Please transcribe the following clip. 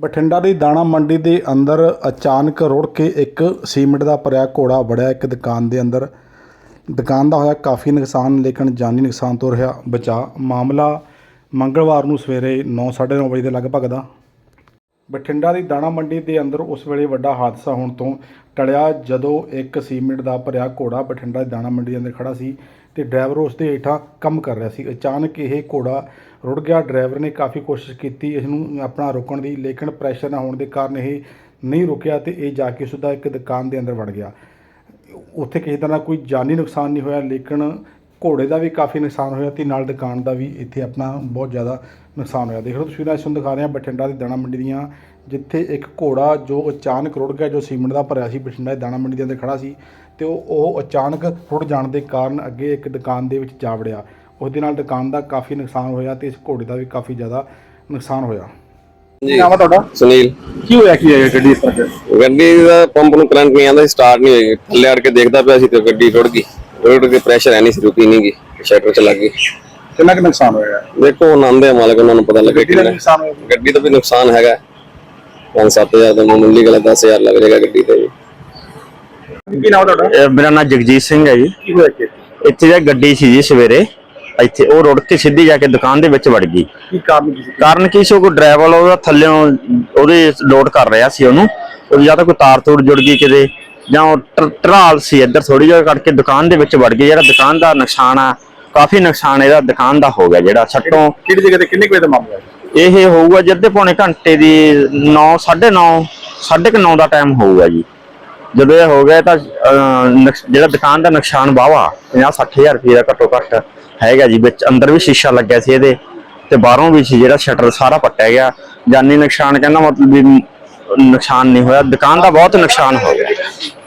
ਬਠਿੰਡਾ ਦੀ ਦਾਣਾ ਮੰਡੀ ਦੇ ਅੰਦਰ ਅਚਾਨਕ ਰੁੜ ਕੇ ਇੱਕ ਸੀਮਿੰਟ ਦਾ ਭਰਿਆ ਘੋੜਾ ਵੜਿਆ ਇੱਕ ਦੁਕਾਨ ਦੇ ਅੰਦਰ। ਦੁਕਾਨ ਦਾ ਹੋਇਆ ਕਾਫੀ ਨੁਕਸਾਨ, ਲੇਕਿਨ ਜਾਨੀ ਨੁਕਸਾਨ ਤੋਂ ਰਿਹਾ ਬਚਾ ਮਾਮਲਾ ਮੰਗਲਵਾਰ ਨੂੰ ਸਵੇਰੇ 9:30 ਵਜੇ ਦੇ ਲਗਭਗ ਦਾ ਬਠਿੰਡਾ ਦੀ ਦਾਣਾ ਮੰਡੀ ਦੇ ਅੰਦਰ ਉਸ ਵੇਲੇ ਵੱਡਾ ਹਾਦਸਾ ਹੋਣ ਤੋਂ ਟਲਿਆ ਜਦੋਂ ਇੱਕ ਸੀਮਿੰਟ ਦਾ ਭਰਿਆ ਘੋੜਾ ਬਠਿੰਡਾ ਦੀ ਦਾਣਾ ਮੰਡੀ ਦੇ ਅੰਦਰ ਖੜਾ ਸੀ ਤੇ ਡਰਾਈਵਰ ਉਸ ਦੇ ਹੇਠਾਂ ਕੰਮ ਕਰ ਰਿਹਾ ਸੀ। ਅਚਾਨਕ ਇਹ ਘੋੜਾ ਰੁੜ ਗਿਆ। ਡਰਾਈਵਰ ਨੇ ਕਾਫੀ ਕੋਸ਼ਿਸ਼ ਕੀਤੀ। ਇਸ ਨੂੰ ਆਪਣਾ ਰੋਕਣ ਦੀ ਲੇਕਿਨ ਪ੍ਰੈਸ਼ਰ ਨਾ ਹੋਣ ਦੇ ਕਾਰਨ ਇਹ ਨਹੀਂ ਰੁਕਿਆ ਤੇ ਇਹ ਜਾ ਕੇ ਸਿੱਧਾ ਇੱਕ ਦੁਕਾਨ ਦੇ ਅੰਦਰ ਵੜ ਗਿਆ। ਉੱਥੇ ਕਿਸੇ ਤਰ੍ਹਾਂ ਕੋਈ ਜਾਨੀ ਨੁਕਸਾਨ ਨਹੀਂ ਹੋਇਆ। ਲੇਕਿਨ ਘੋੜੇ ਦਾ ਵੀ ਕਾਫੀ ਨੁਕਸਾਨ ਹੋਇਆ ਤੇ ਨਾਲ ਦੁਕਾਨ ਦਾ ਵੀ ਇੱਥੇ ਆਪਣਾ ਬਹੁਤ ਜ਼ਿਆਦਾ ਨੁਕਸਾਨ ਹੋਇਆ। ਦੇਖ ਲਓ ਤਸਵੀਰਾਂ ਇਸ ਨੂੰ ਦਿਖਾ ਰਹੇ ਹਾਂ ਬਠਿੰਡਾ ਦੀ ਦਾਣਾ ਮੰਡੀ ਦੀਆਂ ਜਿੱਥੇ ਇੱਕ ਘੋੜਾ ਜੋ ਅਚਾਨਕ ਰੁੜ ਗਿਆ ਜੋ ਸੀਮਿੰਟ ਦਾ ਭਰਿਆ ਸੀ ਬਠਿੰਡਾ ਦੀ ਦਾਣਾ ਮੰਡੀ ਦੇ ਅੰਦਰ ਖੜਾ ਸੀ ਤੇ ਉਹ ਉਹ ਅਚਾਨਕ ਰੁੜ ਜਾਣ ਦੇ ਕਾਰਨ ਅੱਗੇ ਇੱਕ ਦੁਕਾਨ ਦੇ ਵਿੱਚ ਜਾ ਵੜਿਆ। ਉਸ ਦੇ ਨਾਲ ਦੁਕਾਨ ਦਾ ਕਾਫੀ ਨੁਕਸਾਨ ਹੋਇਆ ਤੇ ਇਸ ਘੋੜੇ ਦਾ ਵੀ ਕਾਫੀ ਜ਼ਿਆਦਾ ਨੁਕਸਾਨ ਹੋਇਆ। ਜੀ। ਨਾਮ ਤੁਹਾਡਾ? ਸੁਨੀਲ। ਕੀ ਹੋਇਆ ਕੀ ਹੈ ਗੱਡੀ ਇਸ ਤਰ੍ਹਾਂ? ਗੱਡੀ ਦਾ ਪੰਪ ਨੂੰ ਕਰੰਟ ਨਹੀਂ ਆਉਂਦਾ ਸਟਾਰਟ ਨਹੀਂ ਹੋਈ। ਥੱਲੇ ਅੜ ਕੇ ਦੇਖਦਾ ਪਿਆ ਸੀ ਤੇ ਗੱਡੀ ਰੁੜ ਗਈ। ਰੁੜ ਕੇ ਪ੍ਰੈਸ਼ਰ ਹੈ ਨਹੀਂ ਸੀ ਰੁਕੀ ਨਹੀਂ ਗਈ ਸ਼ਟਰ ਚ ਲੱਗ ਗਈ। ਕਿੰਨਾ ਕੁ ਨੁਕਸਾਨ ਹੋਇਆ? ਦੇਖੋ ਆਂਦੇ ਆ ਮਾਲਕ ਉਹਨਾਂ ਨੂੰ ਪਤਾ ਲੱਗੇ ਦਾ ਕਿੰਨਾ। ਨੁਕਸਾਨ ਹੋਇਆ? ਗੱਡੀ ਦਾ ਵੀ ਨੁਕਸਾਨ ਹੈਗਾ। 5-7000 ਦਾ ਮਾਮੂਲੀ ਗੱਲ 10000 ਲੱਗ ਜਾਏਗਾ ਗੱਡੀ ਤੇ ਵੀ। ਕੀ ਨਾਮ ਤੁਹਾਡਾ? ਮੇਰਾ ਨਾਮ ਜਗਜੀਤ ਸਿੰਘ ਹੈ ਜੀ। ਕੀ ਹੋਇਆ ਕੀ ਇੱਥੇ ਜਿਹੜਾ ਗੱਡੀ ਸੀ ਜੀ ਸਵੇਰੇ। ਇੱਥੇ ਉਹ ਰੁੜ ਕੇ ਸਿੱਧੀ ਜਾ ਕੇ ਦੁਕਾਨ ਦੇ ਵਿੱਚ ਵੜ ਗਈ। ਕੀ ਕਾਰਨ ਕੀ ਸੀ? ਕਾਰਨ ਕੀ ਸੀ? ਉਹ ਕੋਈ ਡਰਾਈਵਰ ਉਹਦਾ ਥੱਲੇੋਂ ਉਹਦੇ ਲੋਡ ਕਰ ਰਿਹਾ ਸੀ ਉਹਨੂੰ। ਉਹ ਜਾਂ ਤਾਂ ਕੋਈ ਤਾਰ ਤੂਰ ਜੁੜ ਗਈ ਕਿਤੇ। ਜਾਂ ਟਰਾਲ ਸੀ ਇੱਧਰ ਥੋੜੀ ਜਿਹੀ ਕੱਢ ਕੇ ਦੁਕਾਨ ਦੇ ਵਿੱਚ ਵੜ ਗਈ ਜਿਹੜਾ ਦੁਕਾਨ ਦਾ ਨੁਕਸਾਨ ਆ ਕਾਫੀ ਨੁਕਸਾਨ ਇਹਦਾ ਦੁਕਾਨ ਦਾ ਹੋ ਗਿਆ ਜਿਹੜਾ ਸੱਟੋਂ ਕਿਹੜੀ ਜਗ੍ਹਾ ਤੇ ਕਿੰਨੇ ਕੁ ਵਜੇ ਦਾ ਮਾਮਲਾ ਹੈ? ਇਹ ਹੋਊਗਾ ਜਿੱਦੇ ਪੌਣੇ ਘੰਟੇ ਦੀ 9 9:30 9:30 ਦਾ ਟਾਈਮ ਹੋਊਗਾ ਜੀ। ਜਦੋਂ ਇਹ ਹੋ ਗਿਆ ਤਾਂ ਜਿਹੜਾ ਦੁਕਾਨ ਦਾ ਨੁਕਸਾਨ ਵਾਹਵਾ 50 60000 ਰੁਪਏ ਦਾ ਘੱਟੋ ਘੱਟ ਹੈਗਾ ਜੀ ਵਿੱਚ ਅੰਦਰ ਵੀ ਸ਼ੀਸ਼ਾ ਲੱਗਿਆ ਸੀ ਇਹਦੇ ਤੇ ਬਾਹਰੋਂ ਵੀ ਸੀ ਜਿਹੜਾ ਸ਼ਟਰ ਸਾਰਾ ਪੱਟਿਆ ਗਿਆ। ਜਾਨੀ ਨੁਕਸਾਨ ਕਹਿੰਦਾ ਮਤਲਬ ਵੀ ਨੁਕਸਾਨ ਨਹੀਂ ਹੋਇਆ ਦੁਕਾਨ ਦਾ ਬਹੁਤ ਨੁਕਸਾਨ ਹੋ ਗਿਆ। Thank you.